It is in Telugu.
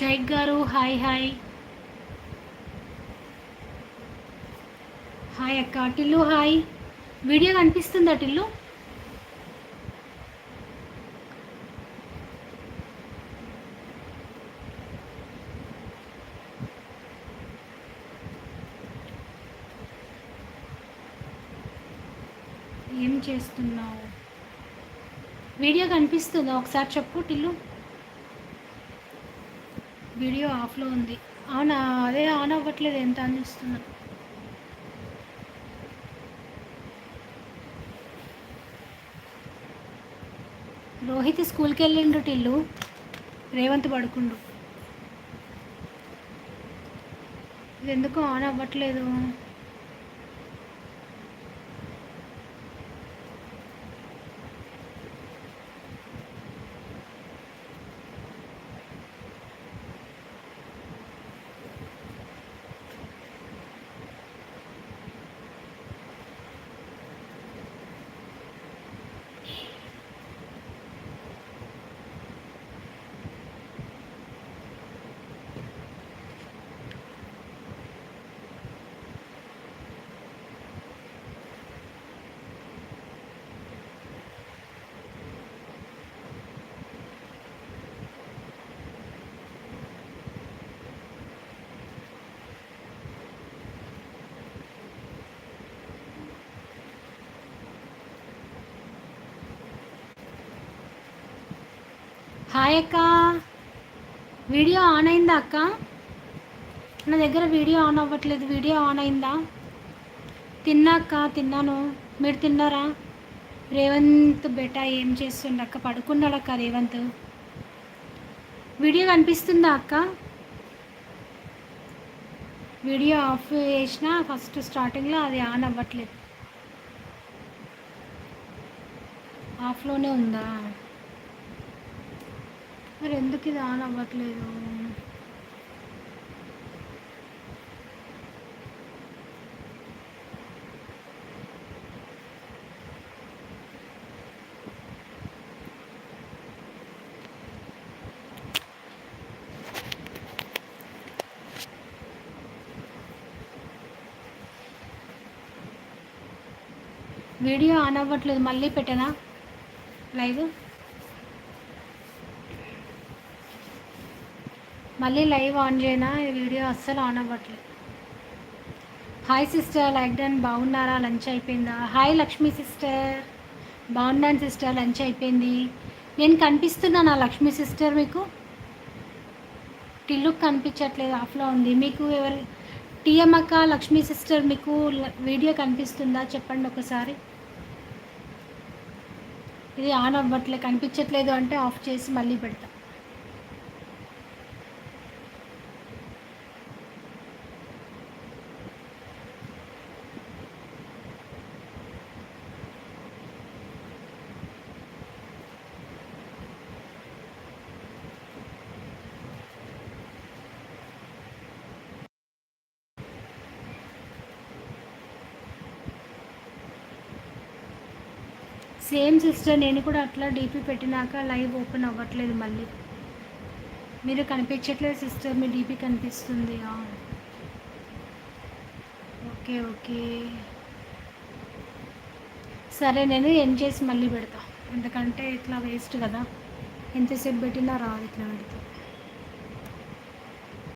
షైక్ గారు హాయ్ హాయ్. హాయ్ అక్క టిల్లు హాయ్. వీడియో కనిపిస్తుందా టిల్లు? ఏం చేస్తున్నావు? వీడియో కనిపిస్తుందా? ఒకసారి చెప్పు టిల్లు. వీడియో ఆఫ్లో ఉంది. అవునా అదే ఆన్ అవ్వట్లేదు. ఎంత అని రోహిత్ స్కూల్కి వెళ్ళిండు టిల్లు. రేవంత్ పడుకుండు. ఇది ఎందుకు ఆన్ అవ్వట్లేదు. హాయ్ అక్క. వీడియో ఆన్ అయిందా అక్క? నా దగ్గర వీడియో ఆన్ అవ్వట్లేదు వీడియో ఆన్ అయిందా? తిన్నా అక్క తిన్నాను. మీరు తిన్నారా? రేవంత్ బెటా ఏం చేస్తుండ అక్క? పడుకున్నాడక్క రేవంత్. వీడియో కనిపిస్తుందా అక్క? వీడియో ఆఫ్ చేసిన ఫస్ట్ స్టార్టింగ్లో అది ఆన్ అవ్వట్లేదు. ఆఫ్లోనే ఉందా? మరి ఎందుకు ఇది ఆన్ అవ్వట్లేదు? వీడియో ఆన్ అవ్వట్లేదు మళ్ళీ పెట్టనా? లైవ్? మళ్ళీ లైవ్ ఆన్ చేయనా? ఈ వీడియో అస్సలు ఆన్ అవ్వట్లేదు. హాయ్ సిస్టర్ లైక్ డన్ బాగున్నారా? లంచ్ అయిపోయిందా? హాయ్ లక్ష్మీ సిస్టర్ బాగున్నాను సిస్టర్ లంచ్ అయిపోయింది. నేను కనిపిస్తున్నానా లక్ష్మీ సిస్టర్ మీకు? టిల్లుక్ కనిపించట్లేదు ఆఫ్లో ఉంది. మీకు ఎవరు టీఎమ్మక్క అక్క లక్ష్మీ సిస్టర్ మీకు వీడియో కనిపిస్తుందా? చెప్పండి ఒకసారి. ఇది ఆన్ అవ్వట్లేదు కనిపించట్లేదు అంటే ఆఫ్ చేసి మళ్ళీ పెడతా. సేమ్ సిస్టర్ నేను కూడా అట్లా డీపీ పెట్టినాక లైవ్ ఓపెన్ అవ్వట్లేదు మళ్ళీ. మీరు కనిపించట్లేదు సిస్టర్ మీ డీపీ కనిపిస్తుంది. Okay okay. సరే నేను ఎండ్ చేసి మళ్ళీ పెడతా. ఎందుకంటే ఇట్లా వేస్ట్ కదా. ఎంతసేపు పెట్టినా రాదు ఇట్లా పెడతా.